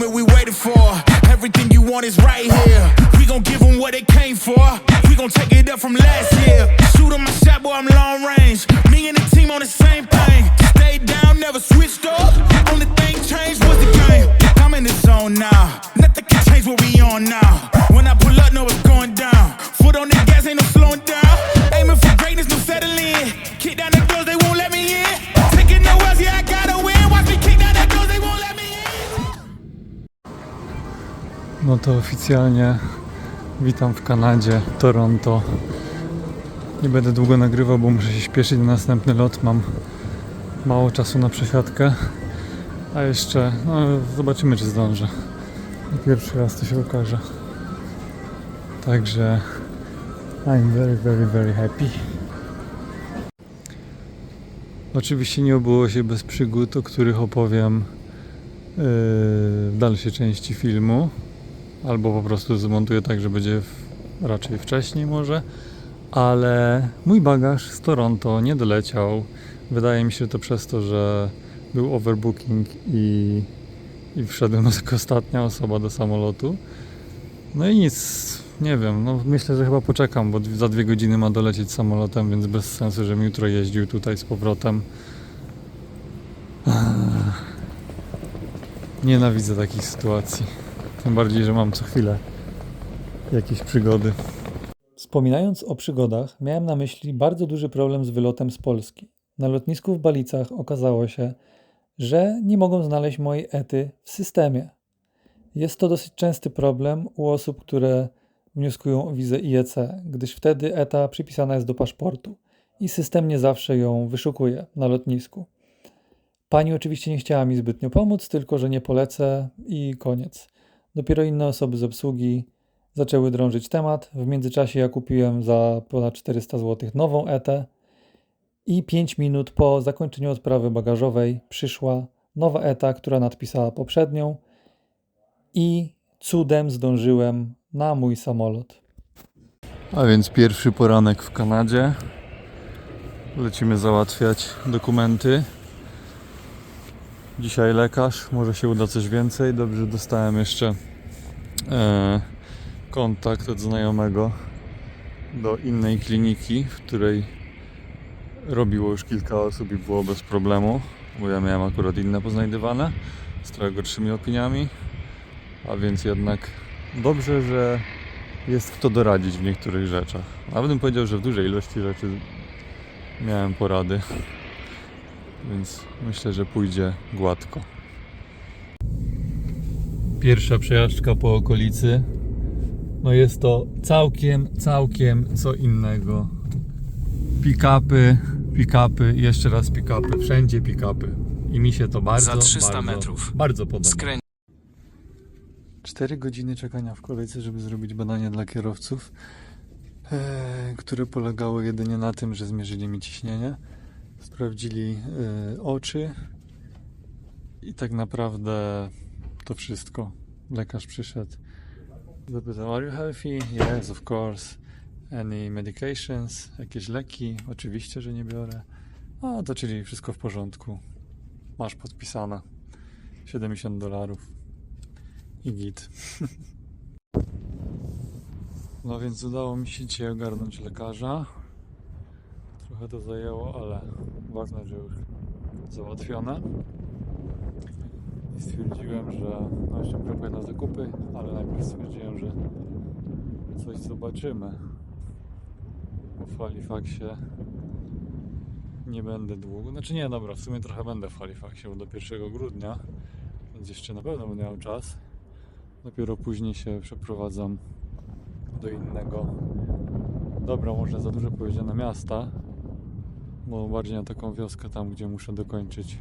moment we waited for. Everything you want is right here. We gon' give them what they came for. We gon' take it up from last year. Shoot 'em my shot, boy, I'm long range. Me and the team on the same No to oficjalnie witam w Kanadzie, Toronto. Nie będę długo nagrywał, bo muszę się śpieszyć na następny lot. Mam mało czasu na przesiadkę. A jeszcze, no zobaczymy czy zdążę. Pierwszy raz to się okaże. Także I'm very, very, very happy. Oczywiście nie obyło się bez przygód, o których opowiem yy, w dalszej części filmu. Albo po prostu zmontuję tak, że będzie w, raczej wcześniej może. Ale mój bagaż z Toronto nie doleciał. Wydaje mi się to przez to, że był overbooking i, i wszedłem jako ostatnia osoba do samolotu. No i nic, nie wiem, no myślę, że chyba poczekam, bo za dwie godziny ma dolecieć samolotem, więc bez sensu, żebym jutro jeździł tutaj z powrotem. Nienawidzę takich sytuacji. Tym bardziej, że mam co chwilę jakieś przygody. Wspominając o przygodach, miałem na myśli bardzo duży problem z wylotem z Polski. Na lotnisku w Balicach okazało się, że nie mogą znaleźć mojej ety w systemie. Jest to dosyć częsty problem u osób, które wnioskują o wizę IEC, gdyż wtedy ETA przypisana jest do paszportu i system nie zawsze ją wyszukuje na lotnisku. Pani oczywiście nie chciała mi zbytnio pomóc, tylko że nie polecę i koniec. Dopiero inne osoby z obsługi zaczęły drążyć temat. W międzyczasie ja kupiłem za ponad 400 zł nową ETę i 5 minut po zakończeniu odprawy bagażowej przyszła nowa ETA, która nadpisała poprzednią i cudem zdążyłem na mój samolot. A więc pierwszy poranek w Kanadzie. Lecimy załatwiać dokumenty. Dzisiaj lekarz, może się uda coś więcej. Dobrze, dostałem jeszcze e, kontakt od znajomego do innej kliniki, w której robiło już kilka osób i było bez problemu, bo ja miałem akurat inne poznajdywane z trochę gorszymi opiniami, a więc jednak dobrze, że jest kto doradzić w niektórych rzeczach. Nawet bym powiedział, że w dużej ilości rzeczy miałem porady, więc myślę, że pójdzie gładko. Pierwsza przejażdżka po okolicy. No jest to całkiem, całkiem co innego. Pick-upy, pick-upy, jeszcze raz pick-upy, wszędzie pick-upy. I mi się to bardzo, Za 300 bardzo, metrów. bardzo podoba. Skręć 4 godziny czekania w kolejce, żeby zrobić badanie dla kierowców, e, które polegało jedynie na tym, że zmierzyli mi ciśnienie, sprawdzili e, oczy i tak naprawdę to wszystko. Lekarz przyszedł, zapytał, are you healthy? Yes, of course. Any medications? Jakieś leki? Oczywiście, że nie biorę. A, to czyli wszystko w porządku. Masz podpisane. 70 dolarów i git. No więc udało mi się dzisiaj ogarnąć lekarza. Trochę to zajęło, ale ważne, że już załatwione. I stwierdziłem, że no jeszcze próbuję na zakupy, ale najpierw stwierdziłem, że coś zobaczymy. W Halifaxie nie będę długo. Znaczy nie, dobra, w sumie trochę będę w Halifaxie, bo do 1 grudnia, więc jeszcze na pewno będę miał czas. Dopiero później się przeprowadzam do innego. Dobra, może za dużo powiedziane miasta, bo bardziej na taką wioskę tam, gdzie muszę dokończyć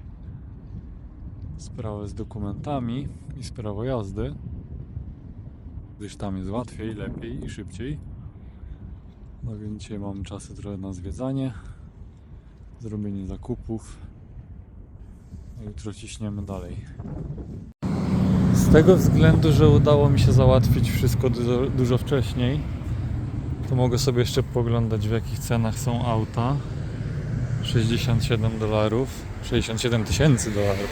sprawę z dokumentami i z prawo jazdy, gdyż tam jest łatwiej, lepiej i szybciej. No więc dzisiaj mam czasy trochę na zwiedzanie, zrobienie zakupów. A jutro ciśniemy dalej. Z tego względu, że udało mi się załatwić wszystko dużo, dużo wcześniej, to mogę sobie jeszcze poglądać w jakich cenach są auta. 67 dolarów, 67 tysięcy dolarów.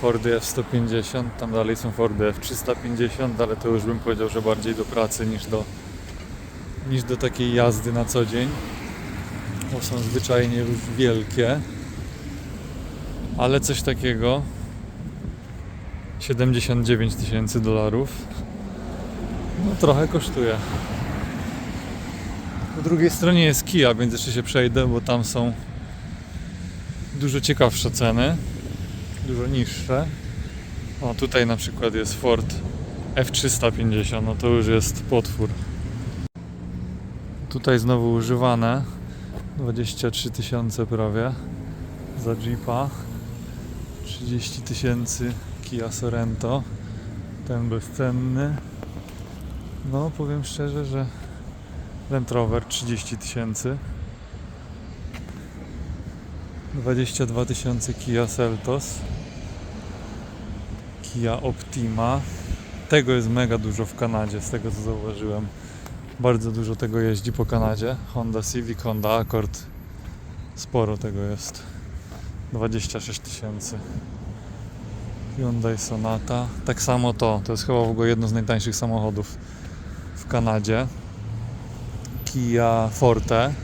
Fordy F150, tam dalej są Fordy F350, ale to już bym powiedział, że bardziej do pracy niż do, niż do takiej jazdy na co dzień. Bo są zwyczajnie już wielkie. Ale coś takiego 79 tysięcy dolarów no trochę kosztuje. Drugiej stronie jest Kia, więc jeszcze się przejdę, bo tam są dużo ciekawsze ceny, dużo niższe. O, tutaj na przykład jest Ford F350, no to już jest potwór. Tutaj znowu używane, 23 tysiące prawie za Jeepa, 30 tysięcy Kia Sorento, ten bezcenny. No, powiem szczerze, że Land Rover 30 tysięcy. 22 tysiące Kia Seltos. Kia Optima. Tego jest mega dużo w Kanadzie, z tego co zauważyłem. Bardzo dużo tego jeździ po Kanadzie. Honda Civic, Honda Accord. Sporo tego jest. 26 tysięcy. Hyundai Sonata. Tak samo to. To jest chyba w ogóle jedno z najtańszych samochodów w Kanadzie. Kia Forte.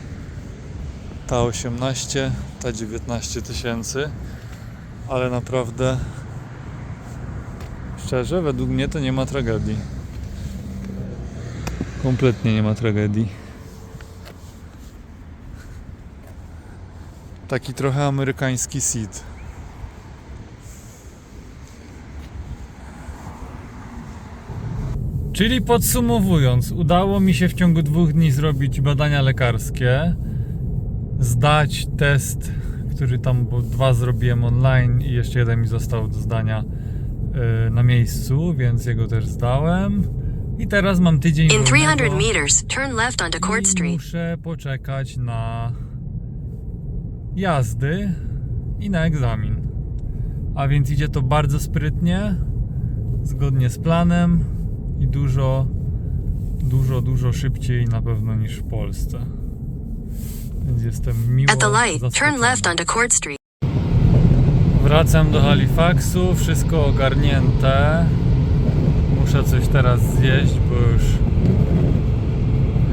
Ta 18, ta 19 tysięcy. Ale naprawdę szczerze, według mnie to nie ma tragedii. Kompletnie nie ma tragedii. Taki trochę amerykański seat. Czyli podsumowując, udało mi się w ciągu dwóch dni zrobić badania lekarskie, zdać test, który tam, bo dwa zrobiłem online i jeszcze jeden mi został do zdania e, na miejscu, więc jego też zdałem. I teraz mam tydzień In 300 wolnego meters, turn left onto Court Street. muszę poczekać na jazdy i na egzamin. A więc idzie to bardzo sprytnie, zgodnie z planem i dużo, dużo, dużo szybciej na pewno niż w Polsce. Więc jestem miło At the light, turn left onto Court Street. Wracam do Halifaxu, wszystko ogarnięte. Muszę coś teraz zjeść, bo już,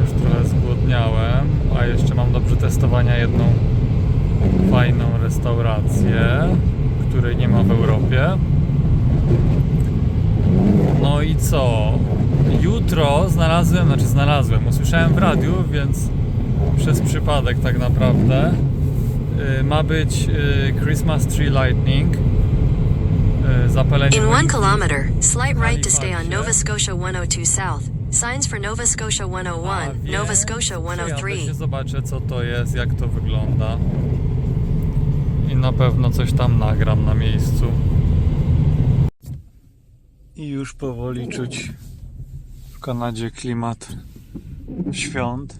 już trochę zgłodniałem. A jeszcze mam do przetestowania jedną fajną restaurację, której nie ma w Europie. No i co? Jutro znalazłem, znaczy znalazłem, usłyszałem w radiu, więc przez przypadek tak naprawdę y, ma być y, Christmas Tree Lightning. y, Zapalenie In one choinki. kilometer, slight right to stay on. Nova Scotia 102 South. Signs for Nova Scotia A 101, Nova więc Scotia przejadę 103. się zobaczę co to jest, jak to wygląda. I na pewno coś tam nagram na miejscu. I już powoli czuć w Kanadzie klimat świąt.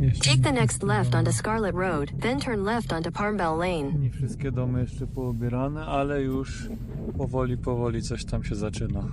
Jeszcze Take the next left onto Scarlet Road, then turn left onto Palmbell Lane. Nie wszystkie domy jeszcze poobierane, ale już powoli, powoli coś tam się zaczyna.